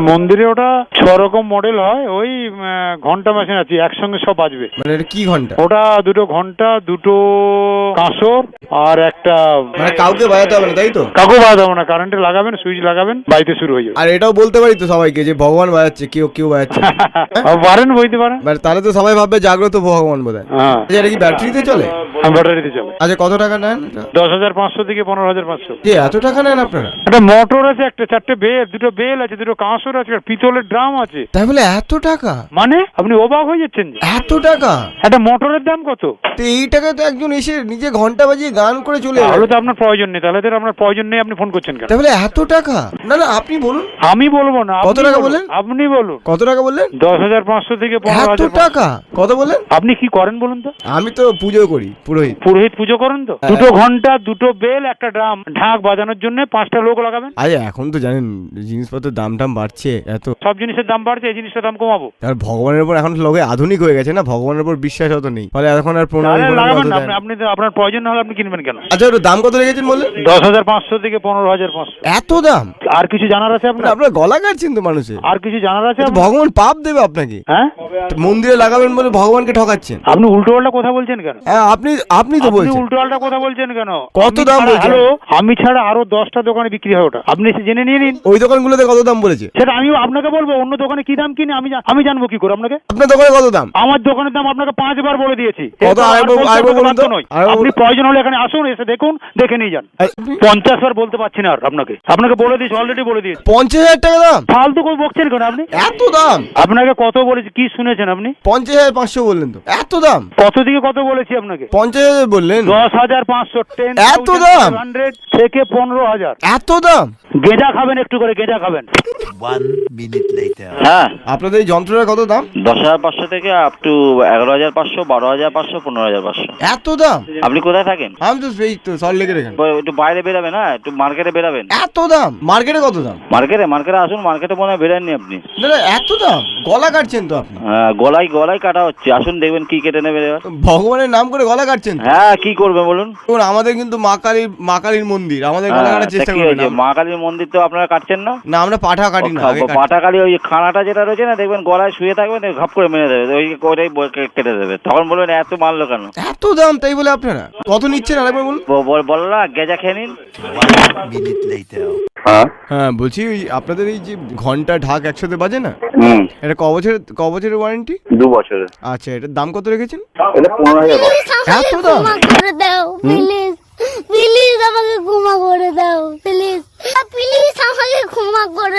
মন্দিরে ওটা ছ রকম মডেল হয় ওই ঘণ্টা মেশিন আছে একসঙ্গে সব বাজবে। মানে এটা কি ঘণ্টা? ওটা দুটো ঘণ্টা দুটো কাঁসর আর একটা মানে কাউকে বাজাতে হবে না তাই তো? কাকু বাদ হবে না কারেন্টে লাগাবেন সুইচ লাগাবেন বাড়িতে শুরু হয়ে যাবে। আর এটাও বলতে পারি তো সবাইকে যে ভগবান বাজাচ্ছে কেউ কেউ বাজাচ্ছে আর পারেন বইতে পারেন। মানে তাহলে তো সবাই ভাববে জাগ্রত ভগবান বোধ হয়। হ্যাঁ এটা কি ব্যাটারিতে চলে? ব্যাটারিতে চলে। আচ্ছা কত টাকা নেন? দশ হাজার পাঁচশো থেকে পনেরো হাজার পাঁচশো। এত টাকা নেন আপনারা? একটা মোটর আছে একটা চারটে বেল দুটো বেল আছে দুটো কাঁসর আছে একটা পিতলের ড্রাম আছে। তাই বলে এত টাকা? মানে? আপনি অবাক হয়ে যাচ্ছেন যে। এত টাকা? একটা মোটরের দাম কত? তো এই টাকায় তো একজন এসে নিজে ঘণ্টা বাজিয়ে গান করে চলে তাহলে তো আপনার প্রয়োজন নেই তাহলে তো আপনার প্রয়োজন নেই আপনি ফোন করছেন কেন? তাই বলে এত টাকা? না না আপনি বলুন। আমি বলব না কত টাকা বলুন। আপনি বলুন। কত টাকা বললেন? দশ হাজার পাঁচশো থেকে পনেরো হাজার টাকা? কত বললেন? আপনি কি করেন বলুন তো? আমি তো পুজো করি পুরোহিত। পুরোহিত পুজো করেন তো? হ্যাঁ। দুটো ঘণ্টা দুটো বেল একটা ড্রাম ঢাক বাজানোর জন্য পাঁচটা লোক লাগাবেন? আরে এখন তো জানেন জিনিসপত্রের দাম টাম বাড়ছে। এত। সব জিনিসের দাম বাড়ছে এই জিনিসটার দাম কমাবো। আর ভগবানের উপর এখন লোকে আধুনিক হয়ে গেছে না? ভগবানের উপর বিশ্বাস অত নেই। ফলে এখন আর প্রণামী তাহলে লাগাবেন না আপনি আপনি তো আপনার প্রয়োজন না হলে আপনি কিনবেন কেন? আচ্ছা ওটা দাম কত রেখেছেন বললেন? দশ হাজার পাঁচশো থেকে পনেরো হাজার পাঁচশো। এত দাম? আর কিছু জানার আছে মানে আপনার আপনার গলা কাটছেন তো মানুষের। আর কিছু জানার আছে আপনার? ভগবান পাপ দেবে আপনাকে। হ্যাঁ? তো মন্দিরে লাগাবেন বলে ভগবানকে ঠকাচ্ছেন। আপনি উল্টো পাল্টা কথা বলছেন কেন? হ্যাঁ আপনি আপনি তো আপনি বলছেন। উল্টো পাল্টা কথা বলছেন কেন? কত দাম বলছেন? হ্যালো আমি ছাড়া আরও দশটা দোকানে বিক্রি হয় ওটা। আপনি এসে জেনে নিয়ে নিন। ওই দোকানগুলোতে কত দাম বলেছে? সেটা আমি আপনাকে বলব অন্য দোকানে কি দাম কিনে আমি আমি জানব কি করে আপনাকে? আপনার দোকানে কত দাম? আমার দোকানের দাম আপনাকে পাঁচবার বলে দিয়েছি। কত? আরেকবার- আরেকবার বলুন তো। বাধ্য আরেকবার আপনি বলুন। প্রয়োজন হলে এখানে আসুন এসে দেখুন দেখে নিয়ে যান। পঞ্চাশ বার বলতে পারছি না আর আপনাকে। আপনাকে বলে দিয়েছি অলরেডি বলে দিয়েছি। পঞ্চাশ হাজার টাকা দাম? ফালতু করে বকছেন কেন আপনি? এত দাম? আপনাকে কত বলেছি কি শুনেছেন আপনি? পঞ্চাশ হাজার পাঁচশো বললেন তো। এত দাম? কত দিকে কত বলেছি আপনাকে? পঞ্চাশ হাজার বললেন? দশ হাজার পাঁচশো টেন এত দাম? হান্ড্রেড থেকে পনেরো হাজার। এত দাম? গেঁজা খাবেন একটু করে গেঁজা খাবেন। One minute later. হ্যাঁ। আপনাদের এই যন্ত্রটার কত দাম? দশ হাজার পাঁচশো থেকে আপ টু এগারো হাজার পাঁচশো বারো হাজার পাঁচশো পনেরো হাজার পাঁচশো। এত দাম? আপনি কোথায় থাকেন? আমি তো সেই তো এখানে ব- একটু বাইরে বেরাবেন হ্যাঁ একটু মার্কেটে বেরাবেন। এত দাম? মার্কেটে কত দাম? মার্কেটে মার্কেটে আসুন মার্কেটে মনে হয় বেরাননি আপনি। না না, এত দাম? গলা কাটছেন তো আপনি। হ্যাঁ, গলায় গলায় কাটা হচ্ছে। আসুন দেখবেন কি কেটে নেবে এবার। ভগবানের নাম করে গলা কাটছেন তো? হ্যাঁ কি করবে বলুন? দেখুন, আমাদের কিন্তু মা কালীর মা কালীর মন্দির। আমাদের গলা হ্যাঁ, কাটার তা চেষ্টা কি করবেন হয়েছে? না। মা কালীর মন্দির তো আপনারা কাটছেন না? না আমরা পাঠা কাটি না আগে কাটতাম। পাটাকালি ওই খানাটা যেটা রয়েছে না দেখবেন গলায় শুয়ে থাকবেন ঘাপ করে মেরে দেবে ওই ওইটাই কেটে দেবে। তখন বলবেন এত মারলো কেন? এত দাম তাই বলে আপনারা? কত নিচ্ছেন আরেকবার বলুন? বল- বলো না গেজা খেয়ে নিন। minute হ্যাঁ? বলছি ওই আপনাদের এই যে ঘণ্টা ঢাক একসাথে বাজে না? এটা ক বছরের ক বছরের ওয়ারেন্টি? দু বছরের। আচ্ছা এটার দাম কত রেখেছেন? এটা পনেরো হাজার এত দাম? করে দাও প্লিজ প্লিজ আমাকে ক্ষমা করে দাও প্লিজ প্লিজ আমাকে ক্ষমা করে